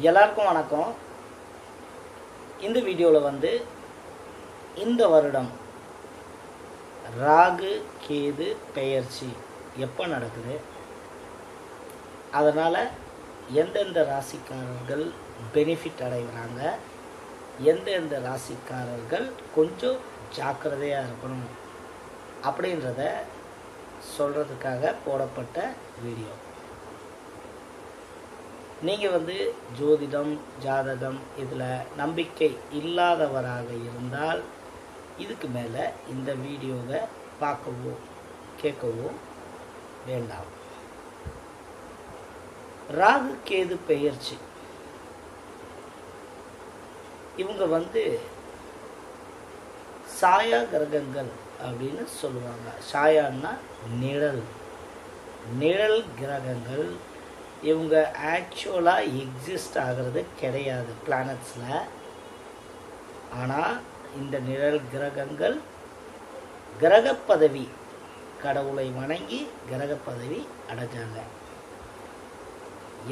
எல்லாருக்கும் வணக்கம். இந்த வீடியோவில் வந்து இந்த வருடம் ராகு கேது பெயர்ச்சி எப்போ நடக்குது? அதனால் எந்தெந்த ராசிக்காரர்கள் பெனிஃபிட் அடைகிறாங்க? எந்தெந்த ராசிக்காரர்கள் கொஞ்சம் ஜாக்கிரதையாக இருக்கணும்? அப்படின்றத சொல்கிறதுக்காக போடப்பட்ட வீடியோ. நீங்கள் வந்து ஜோதிடம் ஜாதகம் இதில் நம்பிக்கை இல்லாதவராக இருந்தால் இதுக்கு மேலே இந்த வீடியோவை பார்க்கவோ கேட்கவோ வேண்டாம். ராகு கேது பெயர்ச்சி. இவங்க வந்து சாயா கிரகங்கள் அப்படின்னு சொல்லுவாங்க. சாயான்னா நிழல். நிழல் கிரகங்கள் இவங்க ஆக்சுவலாக எக்ஸிஸ்ட் ஆகிறது கிடையாது பிளானட்ஸில் ஆனால் இந்த நிழல் கிரகங்கள் கிரக பதவி கடவுளை வணங்கி கிரக பதவி அடைஞ்சாங்க.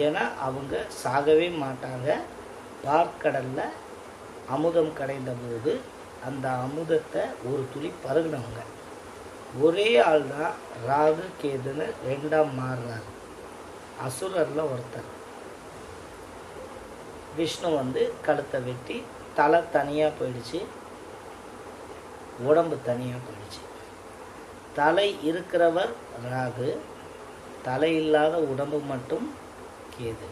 ஏன்னா அவங்க சாகவே மாட்டாங்க. பார்க்கடலில் அமுதம் கடைந்த போது அந்த அமுதத்தை ஒரு துளி பருகினவங்க. ஒரே ஆள் தான் ராகு கேதுன்னு ரெண்டாம் மாறுறாரு. அசுரரில் ஒருத்தர். விஷ்ணு வந்து கழுத்தை வெட்டி தலை தனியாக போயிடுச்சு. உடம்பு தனியாக போயிடுச்சு. தலை இருக்கிறவர் ராகு. தலை இல்லாத உடம்பு மட்டும் கேது.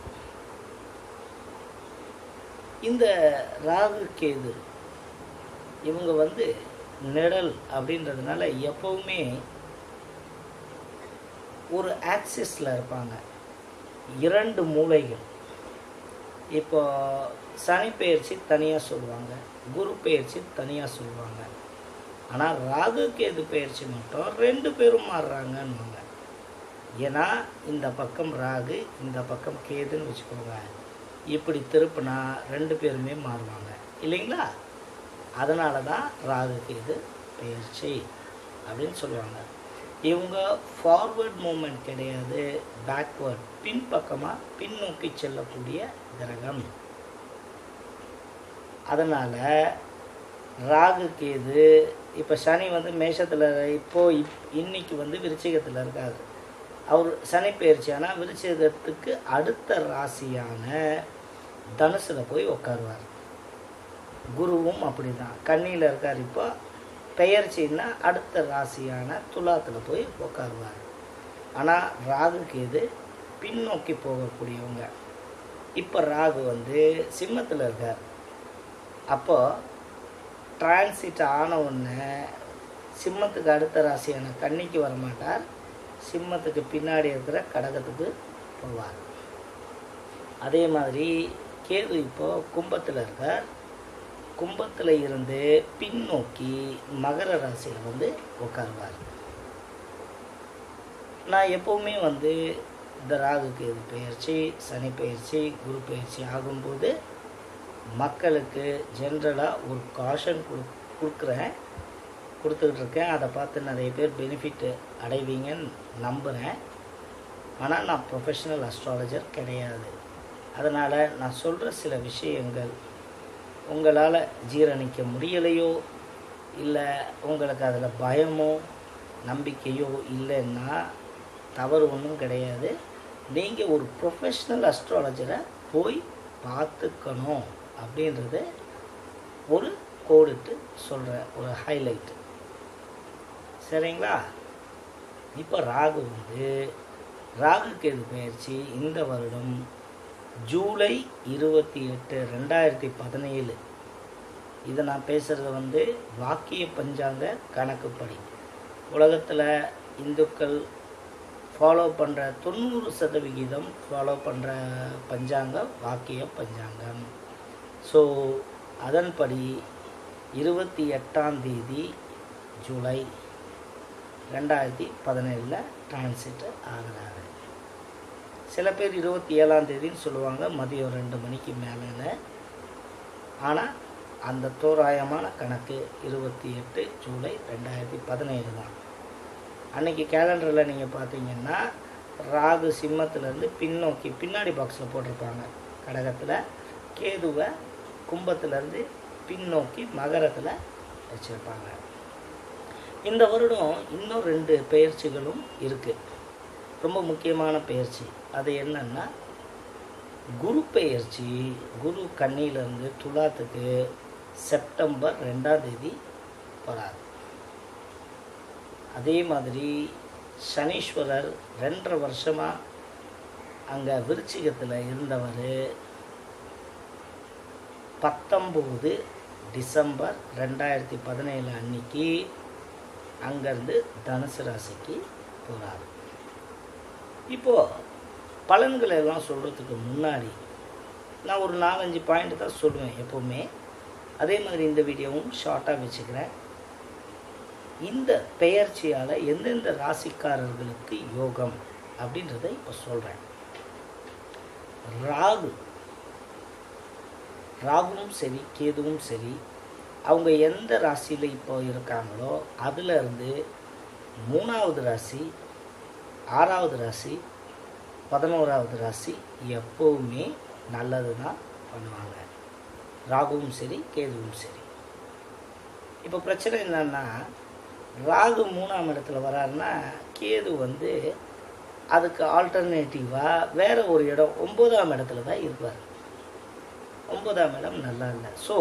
இந்த ராகு கேது இவங்க வந்து நிழல் அப்படின்றதுனால எப்பவுமே ஒரு ஆக்சிஸில் இருப்பாங்க. இரண்டு மூளைகள் இப்போ சனி பெயர்ச்சி தனியாக சொல்லுவாங்க குரு பெயர்ச்சி தனியாக சொல்லுவாங்க. ஆனால் ராகு கேது பெயர்ச்சி மட்டும் ரெண்டு பேரும் மாறுறாங்கன்னுவாங்க. ஏன்னா இந்த பக்கம் ராகு இந்த பக்கம் கேதுன்னு வச்சுக்கோங்க. இப்படி திருப்பினா ரெண்டு பேருமே மாறுவாங்க. இல்லைங்களா? அதனால தான் ராகு கேது பெயர்ச்சி அப்படின்னு சொல்லுவாங்க. இவங்க ஃபார்வர்ட் மூமெண்ட் கிடையாது பேக்வேர்ட் பின்பக்கமாக பின்னோக்கி செல்லக்கூடிய கிரகம். அதனால் ராகு கேது இப்போ சனி வந்து மேஷத்தில் இப்போது இப் இன்னைக்கு வந்து விருச்சிகத்தில் இருக்காது அவர் சனி பயிற்சி ஆனால் விருச்சிகத்துக்கு அடுத்த ராசியான தனுசில் போய் உட்காருவார் குருவும் அப்படி தான் கண்ணியில் இருக்கார் இப்போ பெயர்ச்சின்னா அடுத்த ராசியான துலாத்தில் போய் உட்காருவார் ஆனால் ராகு கேது பின்னோக்கி போகக்கூடியவங்க. இப்போ ராகு வந்து சிம்மத்தில் இருக்கார். அப்போது டிரான்சிட் ஆன உடனே சிம்மத்துக்கு அடுத்த ராசியான கன்னிக்கு வரமாட்டார். சிம்மத்துக்கு பின்னாடி இருக்கிற கடகத்துக்கு போவார். அதே மாதிரி கேது இப்போது கும்பத்தில் இருக்கார். கும்பத்தில் இருந்து பின்னோக்கி மகர ராசியில் வந்து உட்காருவார் நான் எப்போவுமே வந்து இந்த ராகுக்கு இது பயிற்சி சனி பயிற்சி குரு பயிற்சி ஆகும்போது மக்களுக்கு ஜென்ரலாக ஒரு காஷன் கொடு கொடுக்குறேன். கொடுத்துக்கிட்டு இருக்கேன். அதை பார்த்து நிறைய பேர் பெனிஃபிட் அடைவீங்கன்னு நம்புகிறேன் ஆனால் நான் ப்ரொஃபஷனல் அஸ்ட்ராலஜர் கிடையாது. அதனால் நான் சொல்கிற சில விஷயங்கள் உங்களால் ஜீரணிக்க முடியலையோ இல்லை உங்களுக்கு அதில் பயமோ நம்பிக்கையோ இல்லைன்னா தவறு ஒன்றும் கிடையாது. நீங்கள் ஒரு ப்ரொஃபஷ்னல் அஸ்ட்ராலஜரை போய் பார்த்துக்கணும் அப்படின்றது ஒரு கோடிட்டு சொல்கிற ஒரு ஹைலைட்டு சரிங்களா? இப்போ ராகு வந்து ராகு கேது பயிற்சி? இந்த வருடம் ஜூலை இருபத்தி எட்டு ரெண்டாயிரத்தி பதினேழு. இதை நான் பேசுகிறது வந்து வாக்கிய பஞ்சாங்க கணக்குப்படி. உலகத்தில் இந்துக்கள் ஃபாலோ பண்ணுற தொண்ணூறு சதவிகிதம் ஃபாலோ பண்ணுற பஞ்சாங்கம் வாக்கிய பஞ்சாங்கம். ஸோ அதன்படி இருபத்தி எட்டாம் தேதி ஜூலை ரெண்டாயிரத்தி பதினேழில் டிரான்சிட் ஆகிறாரு. சில பேர் இருபத்தி ஏழாம் தேதின்னு சொல்லுவாங்க மதியம் ரெண்டு மணிக்கு மேலே ஆனால் அந்த தோராயமான கணக்கு இருபத்தி எட்டு ஜூலை ரெண்டாயிரத்தி பதினேழு தான். அன்னைக்கு கேலண்டரில் நீங்கள் பார்த்தீங்கன்னா ராகு சிம்மத்திலேருந்து பின்னோக்கி பின்னாடி பாக்ஸில் போட்டிருப்பாங்க. கடகத்தில் கேதுவை கும்பத்துலேருந்து பின்னோக்கி மகரத்தில் வச்சுருப்பாங்க. இந்த வருடம் இன்னும் ரெண்டு பயிற்சிகளும் இருக்குது ரொம்ப முக்கியமான பயிற்சி. அது என்னன்னா குரு பெயர்ச்சி குரு கன்னியிலேருந்து துலாத்துக்கு செப்டம்பர் ரெண்டாம் தேதி வராது அதே மாதிரி சனீஸ்வரர் ரெண்டரை வருஷமாக அங்கே விருச்சிகத்தில் இருந்தவர். பத்தொம்போது டிசம்பர் ரெண்டாயிரத்தி பதினேழு அன்னைக்கு அங்கேருந்து தனுசு ராசிக்கு போகிறார் இப்போது பலன்களை எல்லாம் சொல்கிறதுக்கு முன்னாடி நான் ஒரு நாலஞ்சு பாயிண்ட் தான் சொல்லுவேன் எப்போவுமே. அதே மாதிரி இந்த வீடியோவும் ஷார்ட்டாக வச்சுக்கிறேன். இந்த பெயர்ச்சியால் எந்தெந்த ராசிக்காரர்களுக்கு யோகம் அப்படின்றத இப்போ சொல்கிறேன் ராகு. ராகுவும் சரி கேதுவும் சரி அவங்க எந்த ராசியில் இப்போ இருக்காங்களோ அதிலிருந்து மூணாவது ராசி ஆறாவது ராசி பதினோராவது ராசி எப்போவுமே நல்லது தான் பண்ணுவாங்க. ராகுவும் சரி கேதுவும் சரி. இப்போ பிரச்சனை என்னன்னா ராகு மூணாம் இடத்துல வராருன்னா கேது வந்து அதுக்கு ஆல்டர்னேட்டிவாக வேறு ஒரு இடம் ஒம்பதாம் இடத்துல தான் இருப்பார். ஒன்பதாம் இடம் நல்லா இல்லை. ஸோ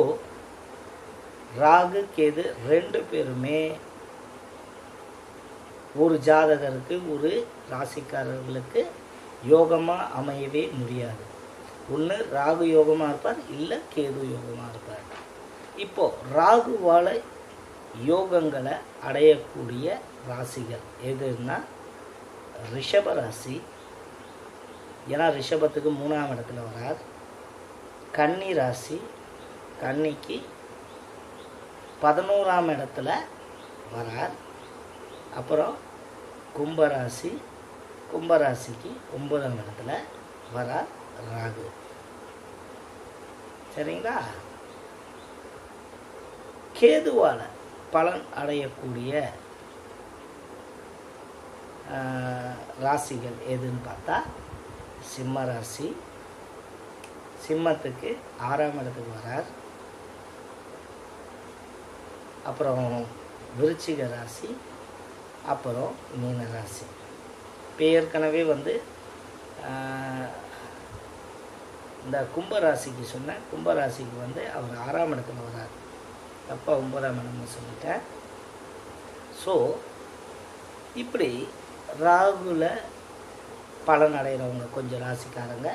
ராகு கேது ரெண்டு பேருமே ஒரு ஜாதகருக்கு ஒரு ராசிக்காரர்களுக்கு யோகமாக அமையவே முடியாது. ஒன்று ராகு யோகமாக இருப்பார் இல்லை கேது யோகமாக இருப்பார். இப்போது ராகுவால் யோகங்களை அடையக்கூடிய ராசிகள் எதுன்னா ரிஷப ராசி. ஏன்னா ரிஷபத்துக்கு மூணாம் இடத்துல வரார். கன்னி ராசி. கன்னிக்கு பதினோராம் இடத்துல வரார். அப்புறம் கும்பராசி. கும்பராசிக்கு ஒன்பதாம் இடத்துல வரார் ராகு. சரிங்களா? கேதுவால் பலன் அடையக்கூடிய ராசிகள் எதுன்னு பார்த்தா சிம்ம ராசி. சிம்மத்துக்கு ஆறாம் இடத்துக்கு வரார். அப்புறம் விருச்சிக ராசி. அப்புறம் மீன ராசி. ஏற்கனவே வந்து இந்த கும்பராசிக்கு சொன்னேன். கும்பராசிக்கு வந்து அவர் ஆறாம் இடத்துல வரார். அப்போ ஒன்பதாம் இடம்னு சொல்லிட்டேன். ஸோ இப்படி ராகுல பலன் அடைகிறவங்க கொஞ்சம் ராசிக்காரங்க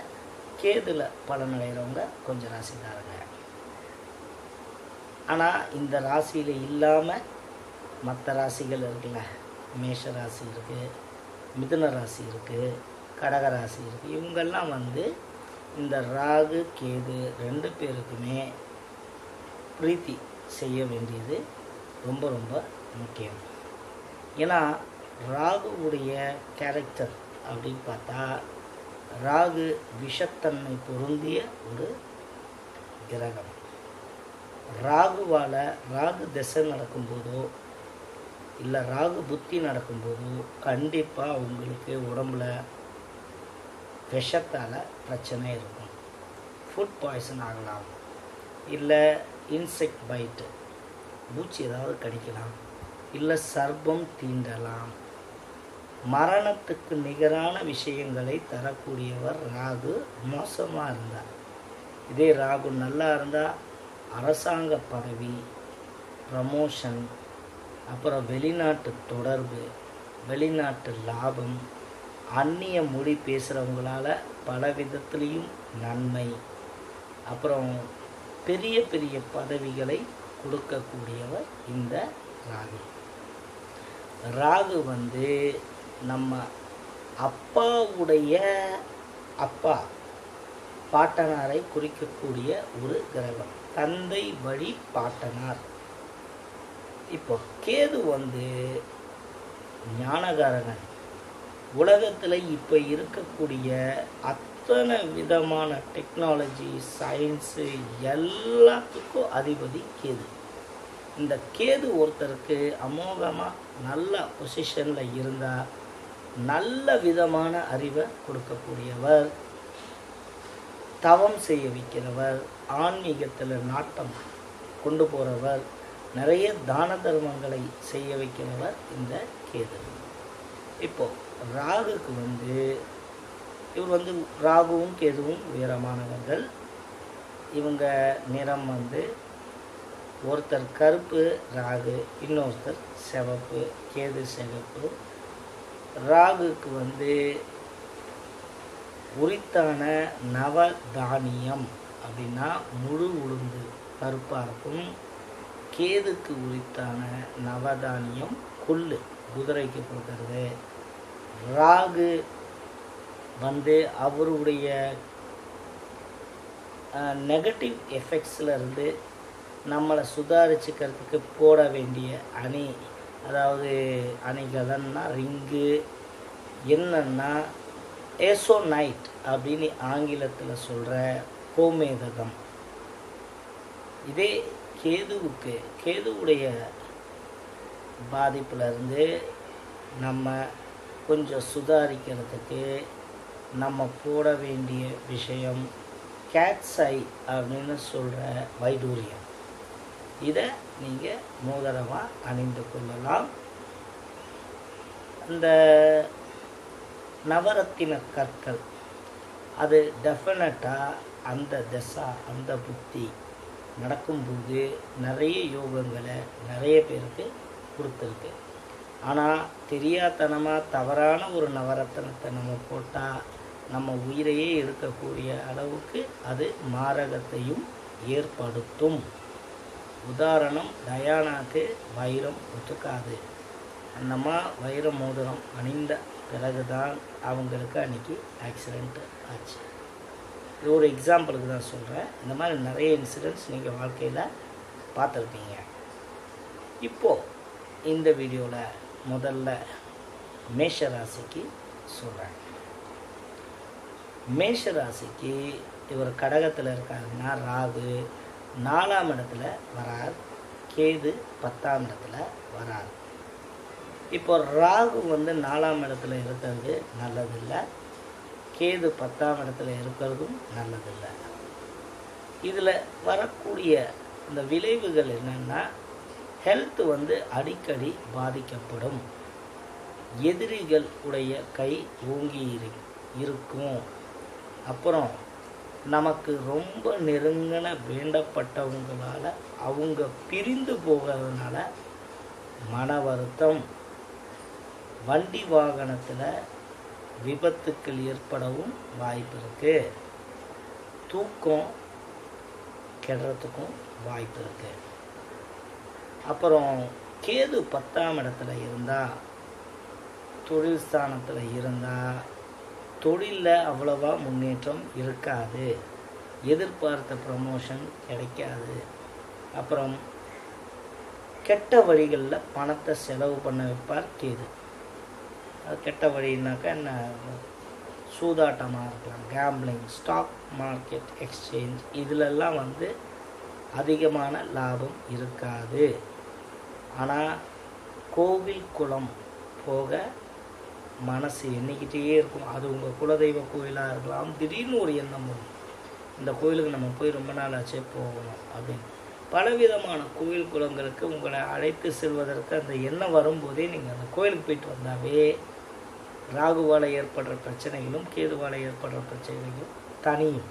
கேதுல பலன் அடைகிறவங்க கொஞ்சம் ராசிக்காரங்க. ஆனால் இந்த ராசியில் இல்லாமல் மற்ற ராசிகள் இருக்குல்ல மேஷ ராசி இருக்குது மிதுன ராசி இருக்குது கடக ராசி இருக்குது இவங்கெல்லாம் வந்து இந்த ராகு கேது ரெண்டு பேருக்குமே பிரீத்தி செய்ய வேண்டியது ரொம்ப ரொம்ப முக்கியம். ஏன்னா ராகுவுடைய கேரக்டர் அப்படின்னு பார்த்தா ராகு விஷத்தன்மை பொருந்திய ஒரு கிரகம். ராகுவால் ராகு திசை நடக்கும்போதோ இல்லை ராகு புத்தி நடக்கும்போது கண்டிப்பாக உங்களுக்கு உடம்புல விஷத்தால் பிரச்சனை இருக்கும். ஃபுட் பாய்சன் ஆகலாம். இல்லை இன்செக்ட் பைட்டு பூச்சி ஏதாவது கடிக்கலாம். இல்லை சர்ப்பம் தீண்டலாம். மரணத்துக்கு நிகரான விஷயங்களை தரக்கூடியவர் ராகு மோசமாக இருந்தார். இதே ராகு நல்லா இருந்தால் அரசாங்க பதவி ப்ரமோஷன் அப்புறம் வெளிநாட்டு தொடர்பு வெளிநாட்டு லாபம் அந்நிய மொழி பேசுகிறவங்களால் பல விதத்துலேயும் நன்மை. அப்புறம் பெரிய பெரிய பதவிகளை கொடுக்கக்கூடியவர் இந்த ராகு ராகு வந்து நம்ம அப்பாவுடைய அப்பா பாட்டனாரை குறிக்கக்கூடிய ஒரு கிரகம் தந்தை வழி பாட்டனார். இப்போ கேது வந்து ஞானகாரகன். உலகத்தில் இப்போ இருக்கக்கூடிய அத்தனை விதமான டெக்னாலஜி சயின்ஸு எல்லாத்துக்கும் அதிபதி கேது. இந்த கேது ஒருத்தருக்கு அமோகமாக நல்ல பொசிஷனில் இருந்தால் நல்ல விதமான அறிவை கொடுக்கக்கூடியவர் தவம் செய்ய வைக்கிறவர் ஆன்மீகத்தில் நாட்டம் கொண்டு போகிறவர் நிறைய தான தர்மங்களை செய்ய வைக்கிறவர் இந்த கேது இப்போது ராகுக்கு வந்து இவர் வந்து ராகுவும் கேதுவும் உயரமானவர்கள். இவங்க நிறம் வந்து ஒருத்தர் கருப்பு ராகு இன்னொருத்தர் சிவப்பு கேது சிவப்பு. ராகுக்கு வந்து உரித்தான நவ தானியம் அப்படின்னா முழு உளுந்து கருப்பாக இருக்கும். கேதுக்கு உரித்தான நவதானியம் கொள்ளு குதிரைக்கு கொடுக்கறது. ராகு வந்து அவருடைய நெகட்டிவ் எஃபெக்ட்ஸில் இருந்து நம்மளை சுதாரிச்சுக்கிறதுக்கு போட வேண்டிய அணி அதாவது அணிகலன்னா ரிங்கு என்னன்னா ஏசோ நைட் அப்படின்னு ஆங்கிலத்தில் சொல்கிற கோமேதகம். இதே கேதுவுக்கு கேதுவுடைய பாதிப்புலேருந்து நம்ம கொஞ்சம் சுதாரிக்கிறதுக்கு நம்ம போட வேண்டிய விஷயம் கேட்ஸ் ஐ அப்படின்னு சொல்கிற வைடூரியம். இதை நீங்கள் மோதிரமாக அணிந்து கொள்ளலாம். அந்த நவரத்தின கற்கள் அது டெஃபினட்டாக அந்த தசா அந்த புத்தி நடக்கும்போது நிறைய யோகங்களை நிறைய பேருக்கு கொடுத்துருக்கு. ஆனால் தெரியாதனமாக தவறான ஒரு நவரத்தனத்தை நம்ம போட்டால் நம்ம உயிரையே எடுக்கக்கூடிய அளவுக்கு அது மாரகத்தையும் ஏற்படுத்தும். உதாரணம் டயானாக்கு வைரம் ஒத்துக்காது. அந்தம்மா வைர மோதிரம் அணிந்த பிறகுதான் அவங்களுக்கு அன்றைக்கி ஆக்சிடெண்ட் ஆச்சு. இது ஒரு எக்ஸாம்பிளுக்கு தான் சொல்கிறேன் இந்த மாதிரி நிறைய இன்சிடென்ட்ஸ் நீங்கள் வாழ்க்கையில் பார்த்துருப்பீங்க. இப்போது இந்த வீடியோவில் முதல்ல மேஷ ராசிக்கு சொல்கிறேன் மேஷ ராசிக்கு இவர் கடகத்தில் இருக்காருன்னா ராகு நாலாம் இடத்துல வரார் கேது பத்தாம் இடத்துல வரார். இப்போ ராகு வந்து நாலாம் இடத்துல இருக்கிறது நல்லதில்லை. கேது பத்தாம் இடத்துல இருக்கிறதும் நல்லதில்லை. இதில் வரக்கூடிய இந்த விளைவுகள் என்னென்னா ஹெல்த் வந்து அடிக்கடி பாதிக்கப்படும். எதிரிகள் உடைய கை ஓங்கி இரு இருக்கும். அப்புறம் நமக்கு ரொம்ப நெருங்கின வேண்டப்பட்டவங்களால் அவங்க பிரிந்து போகிறதுனால மன வருத்தம் வண்டி வாகனத்தில் விபத்துக்கள் ஏற்படவும் வாய்ப்பு இருக்குது தூக்கம் கெடுறதுக்கும் வாய்ப்பு இருக்குது அப்புறம் கேது பத்தாம் இடத்துல இருந்தால் தொழில் ஸ்தானத்தில் இருந்தால் தொழிலில் அவ்வளவா முன்னேற்றம் இருக்காது. எதிர்பார்த்த ப்ரமோஷன் கிடைக்காது. அப்புறம் கெட்ட வழிகளில் பணத்தை செலவு பண்ண வைப்பார் கேது. அது கெட்ட வழின்னாக்கா என்ன சூதாட்டமாக இருக்கலாம். கேம்பிளிங் ஸ்டாக் மார்க்கெட் எக்ஸ்சேஞ்ச் இதிலெல்லாம் வந்து அதிகமான லாபம் இருக்காது. ஆனால் கோவில் குளம் போக மனசு எண்ணிக்கிட்டே இருக்கும். அது உங்கள் குலதெய்வ கோயிலாக இருக்கலாம். திடீர்னு ஒரு எண்ணம் வரும். இந்த கோயிலுக்கு நம்ம போய் ரொம்ப நாள் ஆச்சே போகணும் அப்படின்னு. பலவிதமான கோயில் குளங்களுக்கு உங்களை அழைத்து செல்வதற்கு அந்த எண்ணம் வரும்போதே நீங்கள் அந்த கோயிலுக்கு போயிட்டு வந்தாவே ராகுவால் ஏற்படுற பிரச்சனைகளும் கேதுவால் ஏற்படுற பிரச்சனைகளும் தனியும்.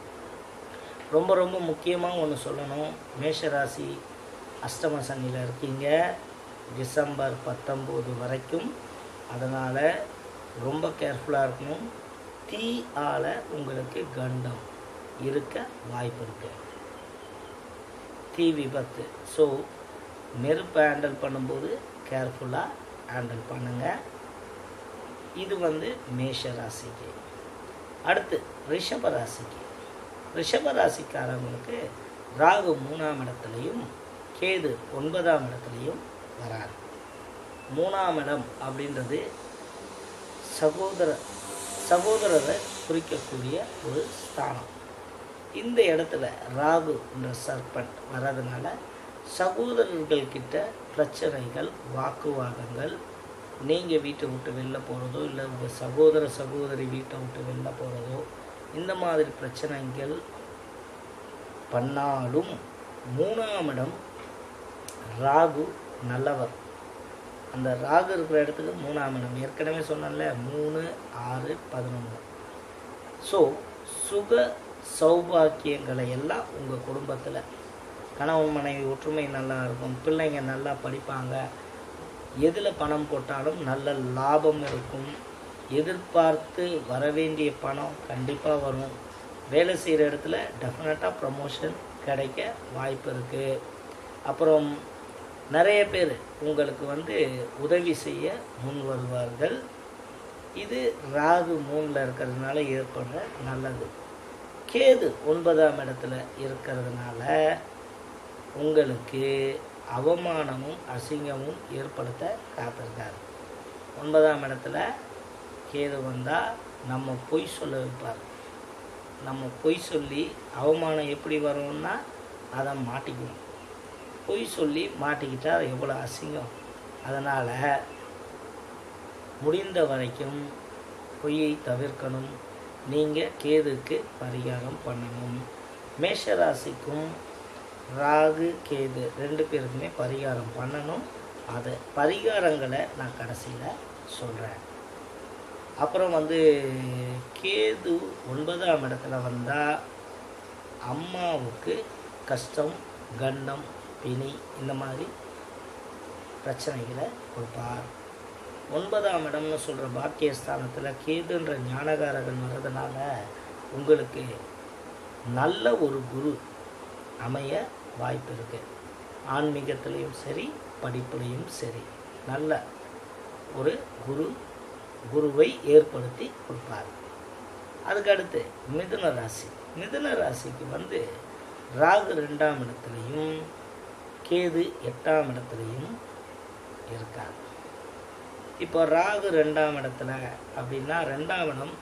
ரொம்ப ரொம்ப முக்கியமாக ஒன்று சொல்லணும். மேஷராசி அஷ்டம சனியில் இருக்கீங்க. டிசம்பர் பத்தொம்போது வரைக்கும் அதனால் ரொம்ப கேர்ஃபுல்லாக இருக்கணும். தீ உங்களுக்கு கண்டம் இருக்க வாய்ப்பு இருக்குது தீ விபத்து. ஸோ நெருப்பை ஹேண்டில் பண்ணும்போது கேர்ஃபுல்லாக ஹேண்டில் பண்ணுங்கள் இது வந்து மேஷ ராசிக்கு அடுத்து ரிஷப ராசிக்கு ரிஷப ராசிக்காரவங்களுக்கு ராகு மூணாம் இடத்துலையும் கேது ஒன்பதாம் இடத்துலையும் வராது மூணாம் இடம் அப்படின்றது சகோதர சகோதரரை குறிக்கக்கூடிய ஒரு ஸ்தானம். இந்த இடத்துல ராகு என்ற சர்பண்ட் வர்றதுனால சகோதரர்கள்கிட்ட பிரச்சனைகள் வாக்குவாதங்கள் நீங்கள் வீட்டை விட்டு வெளில போகிறதோ இல்லை உங்கள் சகோதர சகோதரி வீட்டை விட்டு வெளில போகிறதோ இந்த மாதிரி பிரச்சனைகள் பண்ணாலும் மூணாம் இடம் ராகு நல்லவர். அந்த ராகு இருக்கிற இடத்துக்கு மூணாம் இடம். ஏற்கனவே சொன்னேன்ல மூணு ஆறு பதினொன்று. ஸோ சுக சௌபாக்கியங்களை எல்லாம் உங்கள் குடும்பத்தில். கணவன் மனைவி ஒற்றுமை நல்லா இருக்கும் பிள்ளைங்க நல்லா படிப்பாங்க எதில் பணம் போட்டாலும் நல்ல லாபம் இருக்கும். எதிர்பார்த்து வர வேண்டிய பணம் கண்டிப்பாக வரும். வேலை செய்கிற இடத்துல டெஃபினட்டாக ப்ரமோஷன் கிடைக்க வாய்ப்பு இருக்குது அப்புறம் நிறைய பேர் உங்களுக்கு வந்து உதவி செய்ய முன் வருவார்கள். இது ராகு மூணில் இருக்கிறதுனால ஏற்படுற நல்லது. கேது ஒன்பதாம் இடத்துல இருக்கிறதுனால உங்களுக்கு அவமானமும் அசிங்கமும் ஏற்படுத்த காத்திருக்காரு ஒன்பதாம் இடத்துல கேது வந்தால் நம்ம பொய் சொல்ல வைப்பார். நம்ம பொய் சொல்லி அவமானம் எப்படி வரும்னா அதை மாட்டிக்கணும். பொய் சொல்லி மாட்டிக்கிட்டால் எவ்வளோ அசிங்கம். அதனால் முடிந்த வரைக்கும் பொய்யை தவிர்க்கணும். நீங்கள் கேதுக்கு பரிகாரம் பண்ணணும். மேஷராசிக்கும் ராகு கேது ரெண்டு பேருக்குமே பரிகாரம் பண்ணணும். அதை பரிகாரங்களை நான் கடைசியில் சொல்கிறேன் அப்புறம் வந்து கேது ஒன்பதாம் இடத்துல வந்தால் அம்மாவுக்கு கஷ்டம் கண்டம் பிணி இந்த மாதிரி பிரச்சனைகளை கொடுப்பார். ஒன்பதாம் இடம்னு சொல்கிற பாக்கியஸ்தானத்தில் கேதுன்ற ஞானகாரகன் வர்றதுனால உங்களுக்கு நல்ல ஒரு குரு அமைய வாய்ப்பு இருக்குது ஆன்மீகத்திலையும் சரி படிப்புலையும் சரி. நல்ல ஒரு குரு குருவை ஏற்படுத்தி கொடுப்பார். அதுக்கடுத்து மிதுன ராசி. மிதுன ராசிக்கு வந்து ராகு ரெண்டாம் இடத்துலையும் கேது எட்டாம் இடத்துலையும் இருக்கார். இப்போ ராகு ரெண்டாம் இடத்துல அப்படின்னா ரெண்டாம் இடம்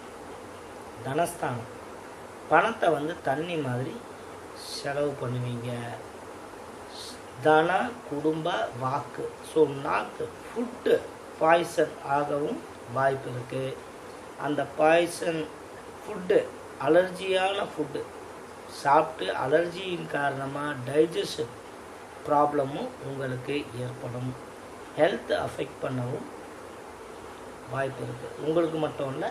தனஸ்தானம். பணத்தை வந்து தண்ணி மாதிரி செலவு பண்ணுவீங்க. தன குடும்ப வாக்கு. ஸோ நாக்கு ஃபுட்டு பாய்சன் ஆகவும் வாய்ப்பு இருக்குது அந்த பாய்சன் ஃபுட்டு அலர்ஜியான ஃபுட்டு சாப்பிட்டு அலர்ஜியின் காரணமாக டைஜஷன் ப்ராப்ளமும் உங்களுக்கு ஏற்படும். ஹெல்த் அஃபெக்ட் பண்ணவும் வாய்ப்பு இருக்குது உங்களுக்கு மட்டும் இல்லை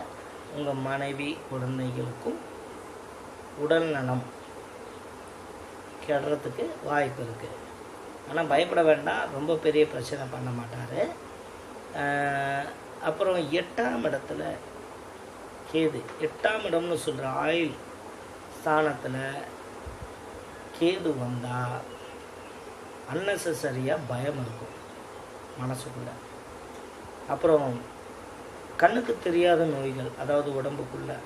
உங்கள் மனைவி குழந்தைகளுக்கும் உடல் நலம் கெடுறதுக்கு வாய்ப்பு இருக்குது ஆனால் பயப்பட வேண்டாம். ரொம்ப பெரிய பிரச்சனை பண்ண மாட்டார். அப்புறம் எட்டாம் இடத்துல கேது. எட்டாம் இடம்னு சொல்கிற ஆயில் ஸ்தானத்தில் கேது வந்தால் அன்னெசரியாக பயம் இருக்கும் மனசுக்குள்ள. அப்புறம் கண்ணுக்கு தெரியாத நோய்கள் அதாவது உடம்புக்குள்ளே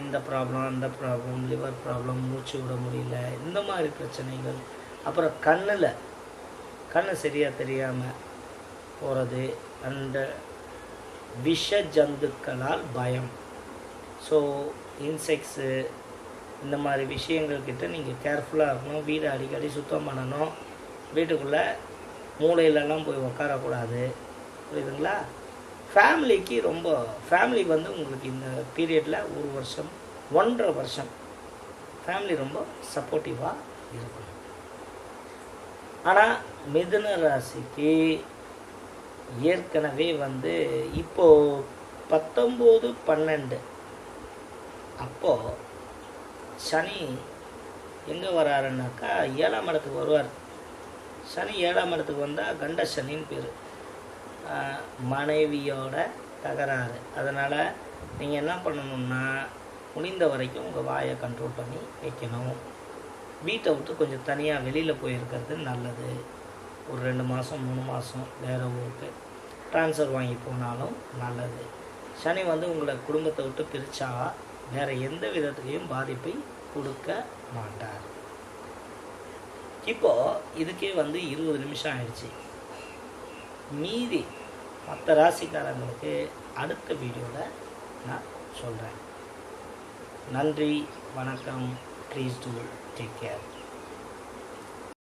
இந்த ப்ராப்ளம் அந்த ப்ராப்ளம் லிவர் ப்ராப்ளம் மூச்சு விட முடியல இந்த மாதிரி பிரச்சனைகள். அப்புறம் கண்ணில் கண்ணு சரியாக தெரியாமல் போகிறது அந்த விஷ ஜந்துக்களால் பயம். ஸோ இன்செக்ட்ஸு இந்த மாதிரி விஷயங்கள்கிட்ட நீங்கள் கேர்ஃபுல்லாக இருக்கணும் வீடை அடிக்கடி சுத்தம் பண்ணணும். வீட்டுக்குள்ளே மூளையிலலாம் போய் உட்காரக்கூடாது புரியுதுங்களா? ஃபேமிலிக்கு ரொம்ப ஃபேமிலி வந்து உங்களுக்கு இந்த பீரியடில் ஒரு வருஷம் ஒன்றரை வருஷம் ஃபேமிலி ரொம்ப சப்போர்ட்டிவாக இருக்கும் ஆனால் மிதுன ராசிக்கு ஏற்கனவே வந்து இப்போது பத்தொம்போது பன்னெண்டு. அப்போது சனி எங்கே வராருன்னாக்கா ஏழாம் இடத்துக்கு வருவார். சனி ஏழாம் இடத்துக்கு வந்தால் கண்ட சனின்னு பேர். மனைவியோட தகராறு. அதனால் நீங்கள் என்ன பண்ணணும்னா முடிந்த வரைக்கும் உங்கள் வாயை கண்ட்ரோல் பண்ணி வைக்கணும். வீட்டை விட்டு கொஞ்சம் தனியாக வெளியில் போயிருக்கிறது நல்லது. ஒரு ரெண்டு மாதம் மூணு மாதம் வேறு ஊருக்கு ட்ரான்ஸ்ஃபர் வாங்கி போனாலும் நல்லது. சனி வந்து உங்களை குடும்பத்தை விட்டு பிரித்தா வேறு எந்த விதத்துலேயும் பாதிப்பை கொடுக்க மாட்டார். இப்போது இதுக்கே வந்து இருபது நிமிஷம் ஆயிடுச்சு. மீதி மற்ற ராசிக்காரங்களுக்கு அடுத்த வீடியோவில் நான் சொல்கிறேன் நன்றி வணக்கம். Please do take care